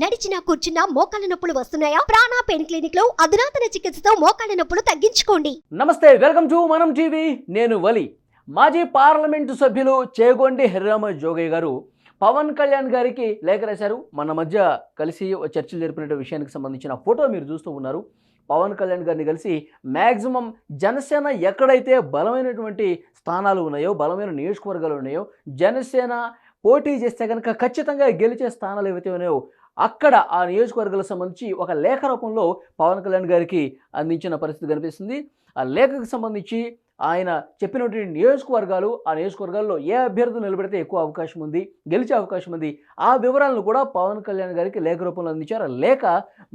నడిచినా కూర్చున్నా మోకాళ్ళ నొప్పులు వస్తున్నాయా? ప్రాణా పెయిన్ క్లినిక్లో అధునాతన చికిత్సతో మోకాళ్ళ నొప్పులు తగ్గించుకోండి. నమస్తే వెల్కమ్ టు మనం టీవీ. నేను వలి. మాజీ పార్లమెంటు సభ్యులు చేగొండి హరిరామ జోగయ్య గారు పవన్ కళ్యాణ్ గారికి లేఖ రాశారు. మన మధ్య కలిసి ఓ చర్చలు జరిపిన విషయానికి సంబంధించిన ఫోటో మీరు చూస్తూ ఉన్నారు. పవన్ కళ్యాణ్ గారిని కలిసి మ్యాక్సిమం జనసేన ఎక్కడైతే బలమైనటువంటి స్థానాలు ఉన్నాయో బలమైన నియోజకవర్గాలు ఉన్నాయో జనసేన పోటీ చేస్తే కనుక ఖచ్చితంగా గెలిచే స్థానాలు ఏవైతే ఉన్నాయో అక్కడ ఆ నియోజకవర్గాలకు సంబంధించి ఒక లేఖ రూపంలో పవన్ కళ్యాణ్ గారికి అందించిన పరిస్థితి కనిపిస్తుంది. ఆ లేఖకు సంబంధించి ఆయన చెప్పినటువంటి నియోజకవర్గాలు ఆ నియోజకవర్గాల్లో ఏ అభ్యర్థులు నిలబెడితే ఎక్కువ అవకాశం ఉంది గెలిచే అవకాశం ఉంది ఆ వివరాలను కూడా పవన్ కళ్యాణ్ గారికి లేఖ రూపంలో అందించారు. ఆ లేఖ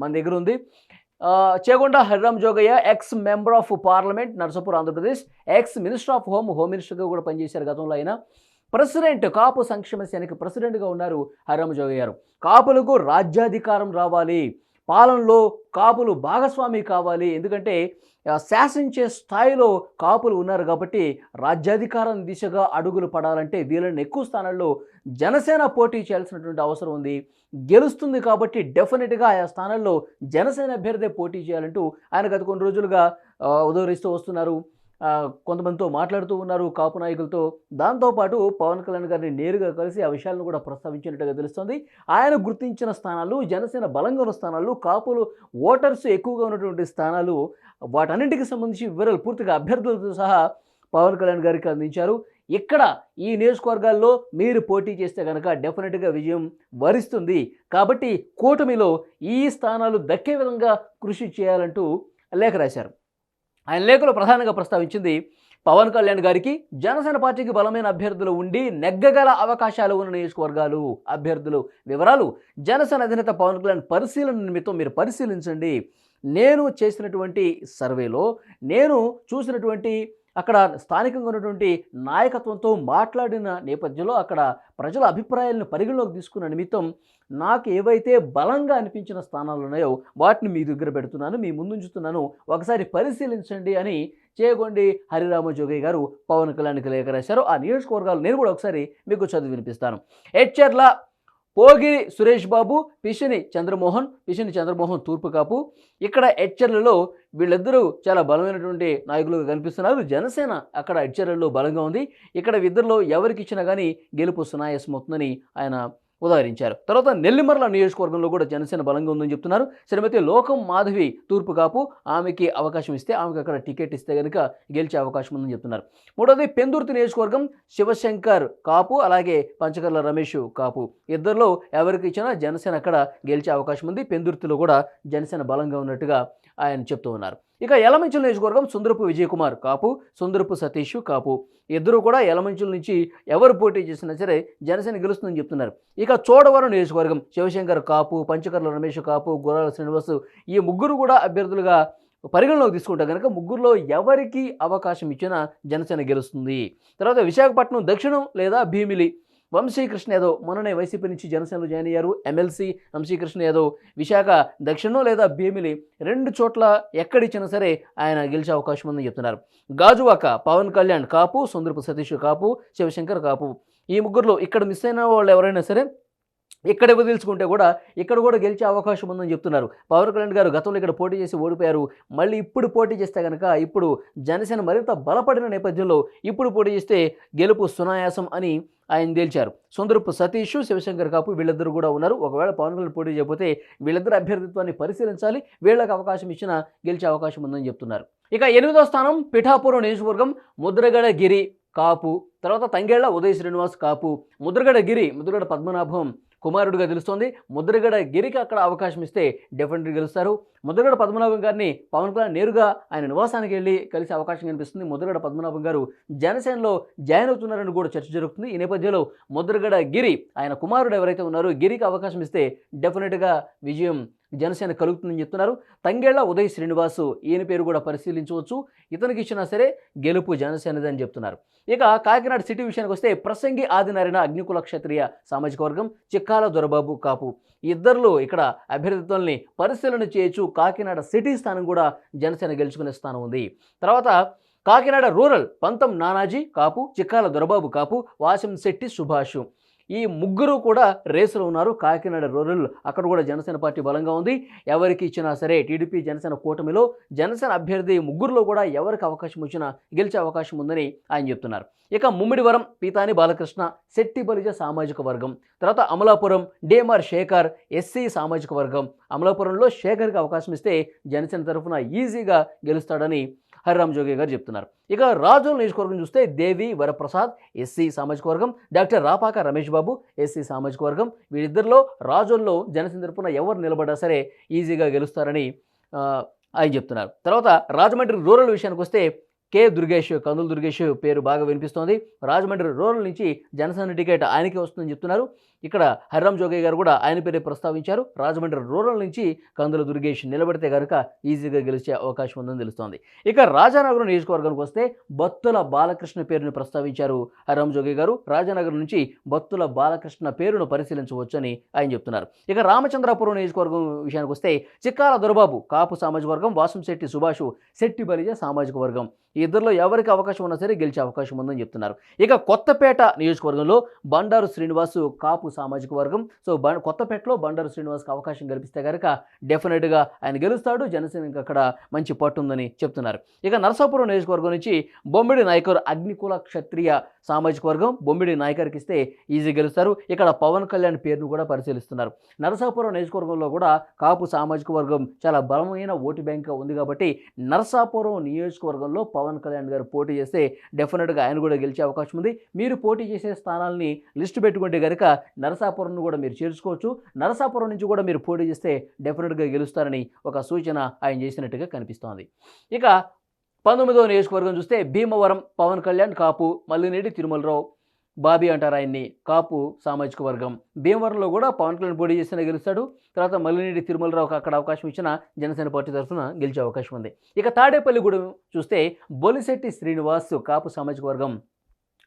మన దగ్గర ఉంది. Chegonda Harirama Jogaiah ex member of parliament Narsapur Andhra Pradesh ex minister of home home మినిస్టర్గా కూడా పనిచేశారు గతంలో ఆయన. ప్రెసిడెంట్ కాపు సంక్షేమ సేనకి ప్రెసిడెంట్గా ఉన్నారు హరిరామ గారు. కాపులకు రాజ్యాధికారం రావాలి. పాలనలో కాపులు భాగస్వామి కావాలి. ఎందుకంటే శాసించే స్థాయిలో కాపులు ఉన్నారు కాబట్టి రాజ్యాధికారం దిశగా అడుగులు పడాలంటే వీళ్ళని ఎక్కువ స్థానాల్లో జనసేన పోటీ చేయాల్సినటువంటి అవసరం ఉంది. గెలుస్తుంది కాబట్టి డెఫినెట్గా ఆయా స్థానాల్లో జనసేన అభ్యర్థి పోటీ చేయాలంటూ ఆయన గత కొన్ని రోజులుగా ఉదహరిస్తూ వస్తున్నారు. కొంతమందితో మాట్లాడుతూ ఉన్నారు కాపు నాయకులతో. దాంతోపాటు పవన్ కళ్యాణ్ గారిని నేరుగా కలిసి ఆ విషయాలను కూడా ప్రస్తావించినట్టుగా తెలుస్తుంది. ఆయన గుర్తించిన స్థానాలు జనసేన బలంగా ఉన్న స్థానాలు కాపులు ఓటర్స్ ఎక్కువగా ఉన్నటువంటి స్థానాలు వాటన్నింటికి సంబంధించి వివరాలు పూర్తిగా అభ్యర్థులతో సహా పవన్ కళ్యాణ్ గారికి అందించారు. ఇక్కడ ఈ నియోజకవర్గాల్లో మీరు పోటీ చేస్తే కనుక డెఫినెట్గా విజయం వరిస్తుంది. కాబట్టి కూటమిలో ఈ స్థానాలు దక్కే విధంగా కృషి చేయాలంటూ లేఖ రాశారు. ఆయన లేఖలో ప్రధానంగా ప్రస్తావించింది పవన్ కళ్యాణ్ గారికి జనసేన పార్టీకి బలమైన అభ్యర్థులు ఉండి నెగ్గగల అవకాశాలు ఉన్న నియోజకవర్గాలు అభ్యర్థులు వివరాలు జనసేన అధినేత పవన్ కళ్యాణ్ పరిశీలన నిమిత్తం మీరు పరిశీలించండి. నేను చేసినటువంటి సర్వేలో నేను చూసినటువంటి అక్కడ స్థానికంగా ఉన్నటువంటి నాయకత్వంతో మాట్లాడిన నేపథ్యంలో అక్కడ ప్రజల అభిప్రాయాలను పరిగణలోకి తీసుకున్న నిమిత్తం నాకు ఏవైతే బలంగా అనిపించిన స్థానాలు ఉన్నాయో వాటిని మీ దగ్గర పెడుతున్నాను మీ ముందుంచుతున్నాను ఒకసారి పరిశీలించండి అని చేయగొండి హరిరామ గారు పవన్ కళ్యాణ్కి లేఖ రాశారు. ఆ నియోజకవర్గాలు నేను కూడా ఒకసారి మీకు చదివి వినిపిస్తాను. హెచ్ఆర్ల పోగిరి సురేష్ బాబు పిషిని చంద్రమోహన్ పిషిని చంద్రమోహన్ తూర్పు కాపు. ఇక్కడ హెచ్చెర్లలో వీళ్ళిద్దరూ చాలా బలమైనటువంటి నాయకులుగా కనిపిస్తున్నారు. జనసేన అక్కడ హెచ్చెర్లలో బలంగా ఉంది. ఇక్కడ ఇద్దరిలో ఎవరికి ఇచ్చినా కానీ గెలుపు సునాయాసం అవుతుందని ఆయన ఉదహరించారు. తర్వాత నెల్లిమర్ల నియోజకవర్గంలో కూడా జనసేన బలంగా ఉందని చెప్తున్నారు. శ్రీమతి లోకం మాధవి తూర్పు కాపు ఆమెకి అవకాశం ఇస్తే ఆమెకి అక్కడ టికెట్ ఇస్తే కనుక గెలిచే అవకాశం ఉందని చెప్తున్నారు. మూడవది పెందుర్తి నియోజకవర్గం శివశంకర్ కాపు అలాగే పంచకర్ల రమేష్ కాపు. ఇద్దరిలో ఎవరికి ఇచ్చినా జనసేన అక్కడ గెలిచే అవకాశం ఉంది. పెందుర్తిలో కూడా జనసేన బలంగా ఉన్నట్టుగా ఆయన చెప్తూ ఉన్నారు. ఇక యలమంచుల నియోజకవర్గం సుందరపు విజయకుమార్ కాపు సుందరపు సతీష్ కాపు. ఇద్దరు కూడా యలమంచుల నుంచి ఎవరు పోటీ చేసినా సరే జనసేన గెలుస్తుందని చెప్తున్నారు. ఇక చోడవరం నియోజకవర్గం శివశంకర్ కాపు పంచకర్ల రమేష్ కాపు గుర్రాల శ్రీనివాస్ ఈ ముగ్గురు కూడా అభ్యర్థులుగా పరిగణలోకి తీసుకుంటే కనుక ముగ్గురులో ఎవరికి అవకాశం ఇచ్చినా జనసేన గెలుస్తుంది. తర్వాత విశాఖపట్నం దక్షిణం లేదా భీమిలి వంశీకృష్ణ యాదవ్ మొన్ననే వైసీపీ నుంచి జనసేనలో జాయిన్ అయ్యారు. ఎమ్మెల్సీ వంశీకృష్ణ యాదవ్ విశాఖ దక్షిణం లేదా భీమిలి రెండు చోట్ల ఎక్కడిచ్చినా సరే ఆయన గెలిచే అవకాశం ఉందని చెప్తున్నారు. గాజువాక పవన్ కళ్యాణ్ కాపు సుందరపు సతీష్ కాపు శివశంకర్ కాపు. ఈ ముగ్గురులో ఇక్కడ మిస్ అయిన వాళ్ళు ఎవరైనా సరే ఇక్కడ వదిల్చుకుంటే కూడా ఇక్కడ కూడా గెలిచే అవకాశం ఉందని చెప్తున్నారు. పవన్ కళ్యాణ్ గారు గతంలో ఇక్కడ పోటీ చేసి ఓడిపోయారు. మళ్ళీ ఇప్పుడు పోటీ చేస్తే కనుక ఇప్పుడు జనసేన మరింత బలపడిన నేపథ్యంలో ఇప్పుడు పోటీ చేస్తే గెలుపు సునాయాసం అని ఆయన తేల్చారు. సుందరపు సతీష్ శివశంకర్ కాపు వీళ్ళిద్దరు కూడా ఉన్నారు. ఒకవేళ పవన్ కళ్యాణ్ పోటీ చేయకపోతే వీళ్ళిద్దరు అభ్యర్థిత్వాన్ని పరిశీలించాలి. వీళ్ళకి అవకాశం ఇచ్చినా గెలిచే అవకాశం ఉందని చెప్తున్నారు. ఇక ఎనిమిదో స్థానం పిఠాపురం నియోజకవర్గం ముద్రగడ గిరి కాపు తర్వాత తంగేళ్ళ ఉదయ శ్రీనివాస్ కాపు ముద్రగడ గిరి ముద్రగడ పద్మనాభం కుమారుడిగా తెలుస్తోంది. ముద్రగడ గిరికి అక్కడ అవకాశం ఇస్తే డెఫినెట్గా గెలుస్తారు. ముద్రగడ పద్మనాభం గారిని పవన్ కళ్యాణ్ నేరుగా ఆయన నివాసానికి వెళ్ళి కలిసే అవకాశం కనిపిస్తుంది. ముద్రగడ పద్మనాభం గారు జనసేనలో జాయిన్ అవుతున్నారని కూడా చర్చ జరుగుతుంది. ఈ నేపథ్యంలో ముద్రగడ గిరి ఆయన కుమారుడు ఎవరైతే ఉన్నారో గిరికి అవకాశం ఇస్తే డెఫినెట్గా విజయం జనసేన కలుగుతుందని చెప్తున్నారు. తంగేళ్ళ ఉదయ్ శ్రీనివాసు ఈయన పేరు కూడా పరిశీలించవచ్చు. ఇతనికి ఇచ్చినా సరే గెలుపు జనసేనది అని చెప్తున్నారు. ఇక కాకినాడ సిటీ విషయానికి వస్తే ప్రసంగి ఆదినారాయణ అగ్నికుల క్షత్రియ సామాజిక వర్గం చిక్కాల దొరబాబు కాపు. ఇద్దరు ఇక్కడ అభ్యర్థిత్వాల్ని పరిశీలన చేయొచ్చు. కాకినాడ సిటీ స్థానం కూడా జనసేన గెలుచుకునే స్థానం ఉంది. తర్వాత కాకినాడ రూరల్ పంతం నానాజీ కాపు చిక్కాల దొరబాబు కాపు వాసం శెట్టి సుభాష్. ఈ ముగ్గురు కూడా రేసులో ఉన్నారు. కాకినాడ రూరల్ అక్కడ కూడా జనసేన పార్టీ బలంగా ఉంది. ఎవరికి ఇచ్చినా సరే టీడీపీ జనసేన కూటమిలో జనసేన అభ్యర్థి ముగ్గురులో కూడా ఎవరికి అవకాశం వచ్చినా గెలిచే అవకాశం ఉందని ఆయన చెప్తున్నారు. ఇక ముమ్మిడివరం పీతాని బాలకృష్ణ శెట్టి బలిజ సామాజిక వర్గం తర్వాత అమలాపురం డేమార్ శేఖర్ ఎస్సీ సామాజిక వర్గం. అమలాపురంలో శేఖర్కి అవకాశం ఇస్తే జనసేన తరఫున ఈజీగా గెలుస్తాడని హరిరామ్ జోగి గారు చెప్తున్నారు. ఇక రాజోల్ నియోజకవర్గం చూస్తే దేవి వరప్రసాద్ ఎస్సీ సామాజిక వర్గం డాక్టర్ రాపాక రమేష్ బాబు ఎస్సీ సామాజిక వర్గం వీరిద్దరిలో రాజోల్లో జనసేన తరపున ఎవరు నిలబడ్డా సరే ఈజీగా గెలుస్తారని ఆయన చెప్తున్నారు. తర్వాత రాజమండ్రి రూరల్ విషయానికి వస్తే కె దుర్గేష్ కందుల దుర్గేష్ పేరు బాగా వినిపిస్తోంది. రాజమండ్రి రూరల్ నుంచి జనసేన టికెట్ ఆయనకే వస్తుందని చెప్తున్నారు. ఇక్కడ హరిరామ్ జోగయ్య గారు కూడా ఆయన పేరే ప్రస్తావించారు. రాజమండ్రి రూరల్ నుంచి కందుల దుర్గేష్ నిలబడితే కనుక ఈజీగా గెలిచే అవకాశం ఉందని తెలుస్తోంది. ఇక రాజానగరం నియోజకవర్గానికి వస్తే బత్తుల బాలకృష్ణ పేరుని ప్రస్తావించారు హరిరామ్ జోగయ్య గారు. రాజానగరం నుంచి బత్తుల బాలకృష్ణ పేరును పరిశీలించవచ్చని ఆయన చెప్తున్నారు. ఇక రామచంద్రాపురం నియోజకవర్గం విషయానికి వస్తే చిక్కాల దొరబాబు కాపు సామాజిక వర్గం వాసంశెట్టి సుభాషు శెట్టి బలిజ సామాజిక వర్గం. ఈ ఇద్దరిలో ఎవరికి అవకాశం ఉన్నా సరే గెలిచే అవకాశం ఉందని చెప్తున్నారు. ఇక కొత్తపేట నియోజకవర్గంలో బండారు శ్రీనివాసు కాపు సామాజిక వర్గం. సో బ కొత్తపేటలో బండారు శ్రీనివాస్కి అవకాశం కల్పిస్తే కనుక డెఫినెట్గా ఆయన గెలుస్తాడు. జనసేనకి అక్కడ మంచి పట్టు ఉందని చెప్తున్నారు. ఇక నరసాపురం నియోజకవర్గం నుంచి బొమ్మిడి నాయకుడు అగ్నికుల క్షత్రియ సామాజిక వర్గం బొమ్మిడి నాయకర్కి ఇస్తే ఈజీ గెలుస్తారు. ఇక్కడ పవన్ కళ్యాణ్ పేరును కూడా పరిశీలిస్తున్నారు. నరసాపురం నియోజకవర్గంలో కూడా కాపు సామాజిక వర్గం చాలా బలమైన ఓటు బ్యాంక్గా ఉంది కాబట్టి నరసాపురం నియోజకవర్గంలో పవన్ కళ్యాణ్ గారు పోటీ చేస్తే డెఫినెట్గా ఆయన కూడా గెలిచే అవకాశం ఉంది. మీరు పోటీ చేసే స్థానాల్ని లిస్టు పెట్టుకుంటే కనుక నరసాపురంను కూడా మీరు చేర్చుకోవచ్చు. నరసాపురం నుంచి కూడా మీరు పోటీ చేస్తే డెఫినెట్గా గెలుస్తారని ఒక సూచన ఆయన చేసినట్టుగా కనిపిస్తోంది. ఇక పంతొమ్మిదవ నియోజకవర్గం చూస్తే భీమవరం పవన్ కళ్యాణ్ కాపు మల్లినేటి తిరుమలరావు బాబీ అంటారు ఆయన్ని. కాపు సామాజిక వర్గం. భీమవరంలో కూడా పవన్ కళ్యాణ్ పోటీ చేసిన గెలుస్తాడు. తర్వాత మల్లినేటి తిరుమలరావుకి అక్కడ అవకాశం ఇచ్చిన జనసేన పార్టీ తరఫున గెలిచే అవకాశం ఉంది. ఇక తాడేపల్లిగూడెం చూస్తే బొలిశెట్టి శ్రీనివాస్ కాపు సామాజిక వర్గం.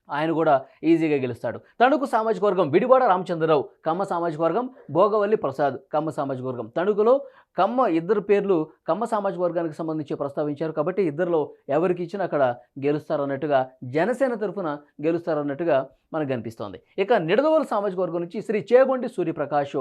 ఆయన కూడా ఈజీగా గెలుస్తాడు. తణుకు సామాజిక వర్గం విడివాడ రామచంద్రరావు కమ్మ సామాజిక వర్గం భోగవల్లి ప్రసాద్ కమ్మ సామాజిక వర్గం. తణుకులో కమ్మ ఇద్దరు పేర్లు కమ్మ సామాజిక వర్గానికి సంబంధించి ప్రస్తావించారు కాబట్టి ఇద్దరిలో ఎవరికి ఇచ్చినా అక్కడ గెలుస్తారన్నట్టుగా జనసేన తరఫున గెలుస్తారన్నట్టుగా మనకు కనిపిస్తోంది. ఇక నిడదవోలు సామాజిక వర్గం నుంచి శ్రీ చేగొండి సూర్యప్రకాష్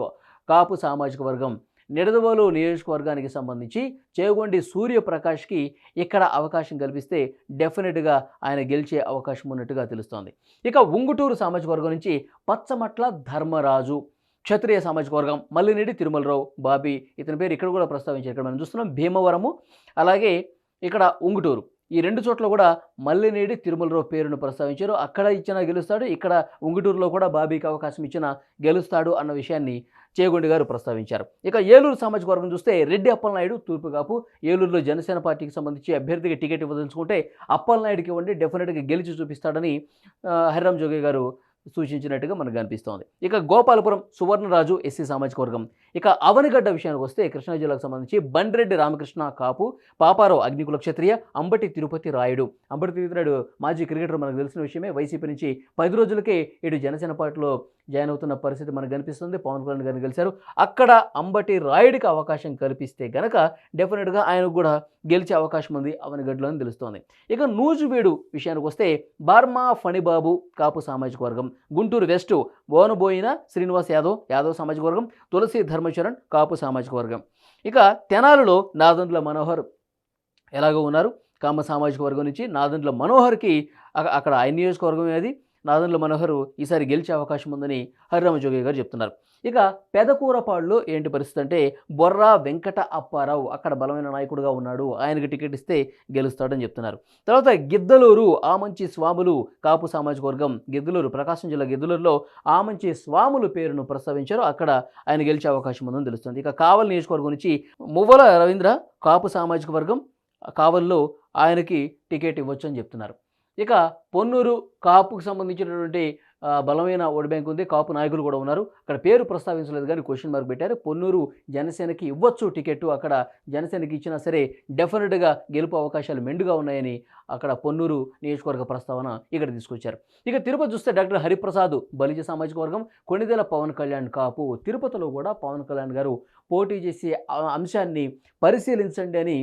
కాపు సామాజిక వర్గం నిడదవోలు నియోజకవర్గానికి సంబంధించి చేగొండి సూర్యప్రకాష్కి ఇక్కడ అవకాశం కల్పిస్తే డెఫినెట్గా ఆయన గెలిచే అవకాశం ఉన్నట్టుగా తెలుస్తోంది. ఇక ఉంగుటూరు సామాజిక వర్గం నుంచి పచ్చమట్ల ధర్మరాజు క్షత్రియ సామాజిక వర్గం మల్లినేడి తిరుమలరావు బాబీ ఇతని పేరు ఇక్కడ కూడా ప్రస్తావించారు. ఇక్కడ మనం చూస్తున్నాం భీమవరము అలాగే ఇక్కడ ఉంగుటూరు. ఈ రెండు చోట్ల కూడా మల్లినేడి తిరుమలరావు పేరును ప్రస్తావించారు. అక్కడ ఇచ్చిన గెలుస్తాడు ఇక్కడ ఉంగుటూరులో కూడా బాబీకి అవకాశం ఇచ్చిన గెలుస్తాడు అన్న విషయాన్ని చేగొండి గారు ప్రస్తావించారు. ఇక ఏలూరు సామాజిక వర్గం చూస్తే రెడ్డి అప్పలనాయుడు తూర్పుకాపు ఏలూరులో జనసేన పార్టీకి సంబంధించి అభ్యర్థికి టికెట్ ఇవ్వదలుచుకుంటే అప్పలనాయుడికి ఇవ్వండి డెఫినెట్గా గెలిచి చూపిస్తాడని హరిరామ్ జోగి గారు సూచించినట్టుగా మనకు కనిపిస్తోంది. ఇక గోపాలపురం సువర్ణరాజు ఎస్సీ సామాజిక వర్గం. ఇక అవనిగడ్డ విషయానికి వస్తే కృష్ణా జిల్లాకు సంబంధించి బండ్రెడ్డి రామకృష్ణ కాపు పాపారావు అగ్నికుల క్షత్రియ అంబటి తిరుపతి రాయుడు. అంబటి తిరుపతి రాయుడు మాజీ క్రికెటర్ మనకు తెలిసిన విషయమే. వైసీపీ నుంచి పది రోజులకే ఇటు జనసేన పార్టీలో జాయిన్ అవుతున్న పరిస్థితి మనకు కనిపిస్తుంది. పవన్ కళ్యాణ్ గారిని గెలిచారు. అక్కడ అంబటి రాయుడికి అవకాశం కల్పిస్తే గనక డెఫినెట్గా ఆయనకు కూడా గెలిచే అవకాశం ఉంది అవనిగడ్డలో అని తెలుస్తోంది. ఇక నూజువీడు విషయానికి వస్తే బార్మా ఫణిబాబు కాపు సామాజిక వర్గం. గుంటూరు వెస్ట్ ఓనబోయిన శ్రీనివాస్ యాదవ్ యాదవ్ సామాజిక వర్గం. తులసి ధర్మచరణ్ కాపు సామాజిక వర్గం. ఇక తెనాలిలో నాదండ్ల మనోహర్ ఎలాగో ఉన్నారు. కామ సామాజిక వర్గం నుంచి నాదండ్ల మనోహర్కి అక్కడ ఆయన నియోజకవర్గం అది. నాదండ్ల మనోహర్ ఈసారి గెలిచే అవకాశం ఉందని హరిరామ జోగి గారు చెప్తున్నారు. ఇక పెదకూరపాడులో ఏంటి పరిస్థితి అంటే బొర్రా వెంకట అప్పారావు అక్కడ బలమైన నాయకుడుగా ఉన్నాడు. ఆయనకి టికెట్ ఇస్తే గెలుస్తాడని చెప్తున్నారు. తర్వాత గిద్దలూరు ఆమంచి స్వాములు కాపు సామాజిక వర్గం గిద్దలూరు ప్రకాశం జిల్లా గిద్దలూరులో ఆమంచి స్వాములు పేరును ప్రస్తావించారు. అక్కడ ఆయన గెలిచే అవకాశం ఉందని తెలుస్తుంది. ఇక కావలి నియోజకవర్గం నుంచి మువ్వల రవీంద్ర కాపు సామాజిక వర్గం కావల్లో ఆయనకి టికెట్ ఇవ్వచ్చు అని చెప్తున్నారు. ఇక పొన్నూరు కాపుకు సంబంధించినటువంటి బలమైన ఓటు బ్యాంక్ ఉంది. కాపు నాయకులు కూడా ఉన్నారు. అక్కడ పేరు ప్రస్తావించలేదు కానీ క్వశ్చన్ మార్క్ పెట్టారు. పొన్నూరు జనసేనకి ఇవ్వచ్చు టికెట్ అక్కడ జనసేనకి ఇచ్చినా సరే డెఫినెట్గా గెలుపు అవకాశాలు మెండుగా ఉన్నాయని అక్కడ పొన్నూరు నియోజకవర్గ ప్రస్తావన ఇక్కడ తీసుకొచ్చారు. ఇక తిరుపతి చూస్తే డాక్టర్ హరిప్రసాద్ బలిజ సామాజిక వర్గం కొణిదెల పవన్ కళ్యాణ్ కాపు. తిరుపతిలో కూడా పవన్ కళ్యాణ్ గారు పోటీ చేసే అంశాన్ని పరిశీలించండి అని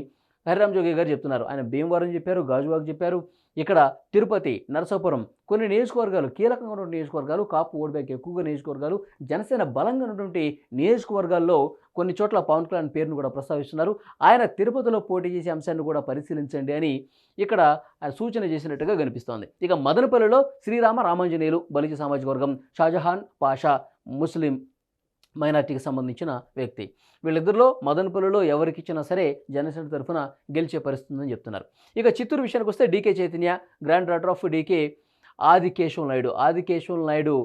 హరిరామ్ జోగి గారు చెప్తున్నారు. ఆయన భీమవరం చెప్పారు గాజువాక్ చెప్పారు. ఇక్కడ తిరుపతి నరసాపురం కొన్ని నియోజకవర్గాలు కీలకంగా ఉన్నటువంటి నియోజకవర్గాలు కాపు ఓట్ బ్యాంక్ ఎక్కువగా నియోజకవర్గాలు జనసేన బలంగా ఉన్నటువంటి నియోజకవర్గాల్లో కొన్ని చోట్ల పవన్ కళ్యాణ్ పేరును కూడా ప్రస్తావిస్తున్నారు. ఆయన తిరుపతిలో పోటీ చేసే అంశాన్ని కూడా పరిశీలించండి అని ఇక్కడ ఆయన సూచన చేసినట్టుగా కనిపిస్తోంది. ఇక మదనపల్లిలో శ్రీరామ రామాంజనేయులు బలిజ సామాజిక వర్గం షాజహాన్ పాషా ముస్లిం మైనార్టీకి సంబంధించిన వ్యక్తి. వీళ్ళిద్దరిలో మదనపల్లిలో ఎవరికి ఇచ్చినా సరే జనసేన తరఫున గెలిచే పరిస్థితి ఉందని చెప్తున్నారు. ఇక చిత్తూరు విషయానికి వస్తే DK Chaitanya granddaughter of DK Adikesavam Naidu. Adikesavam Naidu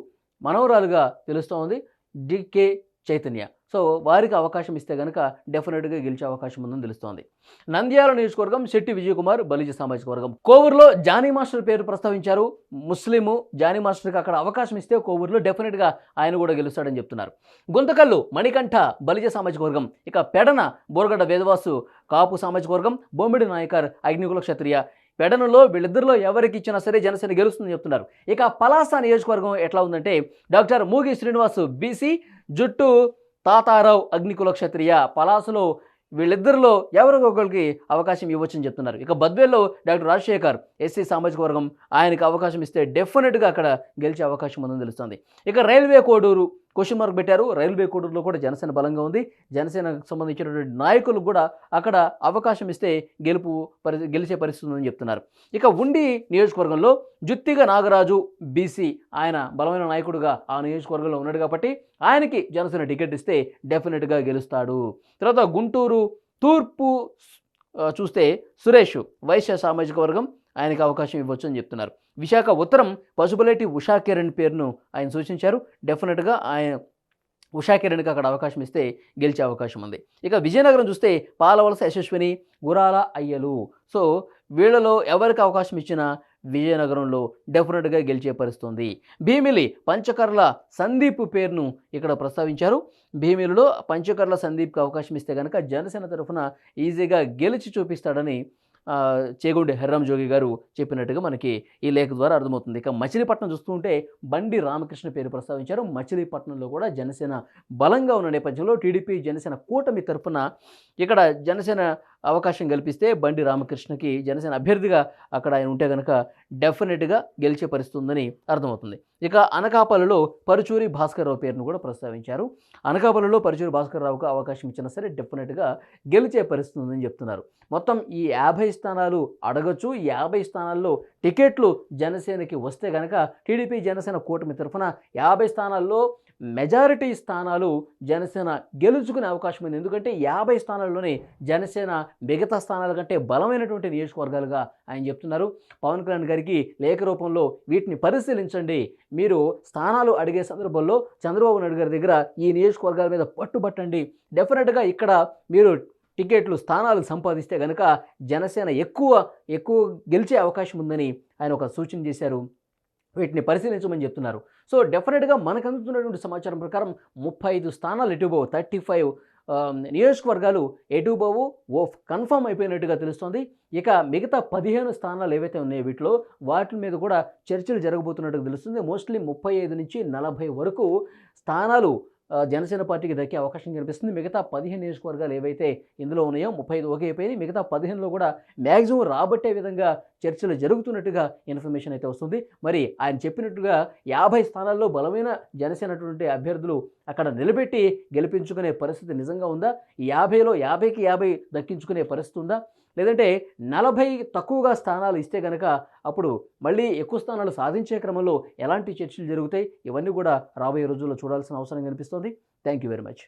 మనవరాలుగా తెలుస్తోంది. డీకే చైతన్య. సో వారికి అవకాశం ఇస్తే కనుక డెఫినెట్గా గెలిచే అవకాశం ఉందని తెలుస్తోంది. నంద్యాల నియోజకవర్గం శెట్టి విజయకుమార్ బలిజ సామాజిక వర్గం. కోవూరులో జానీ మాస్టర్ పేరు ప్రస్తావించారు. ముస్లిము జానీ మాస్టర్కి అక్కడ అవకాశం ఇస్తే కోవూరులో డెఫినెట్గా ఆయన కూడా గెలుస్తాడని చెప్తున్నారు. గుంతకల్లు మణికంఠ బలిజ సామాజిక వర్గం. ఇక పెడన బోరగడ్డ వేదవాసు కాపు సామాజిక వర్గం. బొమ్మిడి నాయకర్ అగ్నికుల క్షత్రియ. పెడనలో వీళ్ళిద్దరిలో ఎవరికి ఇచ్చినా సరే జనసేన గెలుస్తుందని చెప్తున్నారు. ఇక పలాస నియోజకవర్గం ఎట్లా ఉందంటే డాక్టర్ మూగి శ్రీనివాస్ బీసీ జుట్టు తాతారావు అగ్నికుల క్షత్రియ పలాసలో వీళ్ళిద్దరిలో ఎవరికొకరికి అవకాశం ఇవ్వచ్చని చెప్తున్నారు. ఇక బద్వేల్లో డాక్టర్ రాజశేఖర్ ఎస్సీ సామాజిక వర్గం ఆయనకి అవకాశం ఇస్తే డెఫినెట్గా అక్కడ గెలిచే అవకాశం ఉందని తెలుస్తుంది. ఇక రైల్వే కోడూరు క్వశ్చన్ మార్క్ పెట్టారు. రైల్వే కోడూరులో కూడా జనసేన బలంగా ఉంది. జనసేనకు సంబంధించినటువంటి నాయకులు కూడా అక్కడ అవకాశం ఇస్తే గెలుపు పరి గెలిచే పరిస్థితి ఉందని చెప్తున్నారు. ఇక ఉండి నియోజకవర్గంలో జుత్తిగా నాగరాజు బీసీ ఆయన బలమైన నాయకుడుగా ఆ నియోజకవర్గంలో ఉన్నాడు కాబట్టి ఆయనకి జనసేన టికెట్ ఇస్తే డెఫినెట్గా గెలుస్తాడు. తర్వాత గుంటూరు తూర్పు చూస్తే సురేష్ వైశ్య సామాజిక వర్గం ఆయనకి అవకాశం ఇవ్వచ్చు అని చెప్తున్నారు. విశాఖ ఉత్తరం పసుపులేటి ఉషా కిరణ్ పేరును ఆయన సూచించారు. డెఫినెట్గా ఆయన ఉషా కిరణ్కి అక్కడ అవకాశం ఇస్తే గెలిచే అవకాశం ఉంది. ఇక విజయనగరం చూస్తే పాలవలస యశస్విని గురాల అయ్యలు. సో వీళ్ళలో ఎవరికి అవకాశం ఇచ్చినా విజయనగరంలో డెఫినెట్గా గెలిచే పరిస్థితుంది. భీమిలి పంచకర్ల సందీప్ పేరును ఇక్కడ ప్రస్తావించారు. భీమిలిలో పంచకర్ల సందీప్కి అవకాశం ఇస్తే కనుక జనసేన తరఫున ఈజీగా గెలిచి చూపిస్తాడని చేగొండి హెర్రామ్ జోగి గారు చెప్పినట్టుగా మనకి ఈ లేఖ ద్వారా అర్థమవుతుంది. ఇక మచిలీపట్నం చూస్తుంటే బండి రామకృష్ణ పేరు ప్రస్తావించారు. మచిలీపట్నంలో కూడా జనసేన బలంగా ఉన్న నేపథ్యంలో టీడీపీ జనసేన కూటమి తరఫున ఇక్కడ జనసేన అవకాశం కల్పిస్తే బండి రామకృష్ణకి జనసేన అభ్యర్థిగా అక్కడ ఆయన ఉంటే కనుక డెఫినెట్గా గెలిచే పరిస్తుందని అర్థమవుతుంది. ఇక అనకాపల్లిలో పరుచూరి భాస్కర్ రావు పేరును కూడా ప్రస్తావించారు. అనకాపల్లిలో పరుచూరి భాస్కర్ రావుకు అవకాశం ఇచ్చినా సరే డెఫినెట్గా గెలిచే పరిస్థితుందని చెప్తున్నారు. మొత్తం ఈ యాభై స్థానాలు అడగచ్చు. యాభై స్థానాల్లో టికెట్లు జనసేనకి వస్తే కనుక టీడీపీ జనసేన కూటమి తరఫున యాభై స్థానాల్లో మెజారిటీ స్థానాలు జనసేన గెలుచుకునే అవకాశం ఉంది. ఎందుకంటే యాభై స్థానాల్లోనే జనసేన మిగతా స్థానాల కంటే బలమైనటువంటి నియోజకవర్గాలుగా ఆయన చెప్తున్నారు. పవన్ కళ్యాణ్ గారికి లేఖ రూపంలో వీటిని పరిశీలించండి. మీరు స్థానాలు అడిగే సందర్భంలో చంద్రబాబు నాయుడు గారి దగ్గర ఈ నియోజకవర్గాల మీద పట్టుబట్టండి. డెఫినెట్గా ఇక్కడ మీరు టికెట్లు స్థానాలు సంపాదిస్తే కనుక జనసేన ఎక్కువ ఎక్కువ గెలిచే అవకాశం ఉందని ఆయన ఒక సూచన చేశారు. వీటిని పరిశీలించమని చెప్తున్నారు. సో డెఫినెట్గా మనకు అందుతున్నటువంటి సమాచారం ప్రకారం ముప్పై ఐదు స్థానాలు ఎటుబోవు థర్టీ ఫైవ్ నియోజకవర్గాలు ఎటుబోవు ఓ కన్ఫర్మ్ అయిపోయినట్టుగా తెలుస్తోంది. ఇక మిగతా పదిహేను స్థానాలు ఏవైతే ఉన్నాయో వీటిలో వాటి మీద కూడా చర్చలు జరగబోతున్నట్టుగా తెలుస్తుంది. మోస్ట్లీ ముప్పై ఐదు నుంచి నలభై వరకు స్థానాలు జనసేన పార్టీకి దక్కే అవకాశం కనిపిస్తుంది. మిగతా పదిహేను నియోజకవర్గాలు ఏవైతే ఇందులో ఉన్నాయో ముప్పై ఐదు ఒకే అయిపోయినాయి మిగతా పదిహేనులో కూడా మ్యాక్సిమం రాబట్టే విధంగా చర్చలు జరుగుతున్నట్టుగా ఇన్ఫర్మేషన్ అయితే వస్తుంది. మరి ఆయన చెప్పినట్టుగా యాభై స్థానాల్లో బలమైన జనసేన అటువంటి అభ్యర్థులు అక్కడ నిలబెట్టి గెలిపించుకునే పరిస్థితి నిజంగా ఉందా? యాభైలో యాభైకి యాభై దక్కించుకునే పరిస్థితి ఉందా? లేదంటే నలభై తక్కువగా స్థానాలు ఇస్తే కనుక అప్పుడు మళ్ళీ ఎక్కువ స్థానాలు సాధించే క్రమంలో ఎలాంటి చర్చలు జరుగుతాయి? ఇవన్నీ కూడా రాబోయే రోజుల్లో చూడాల్సిన అవసరం కనిపిస్తుంది. Thank you very much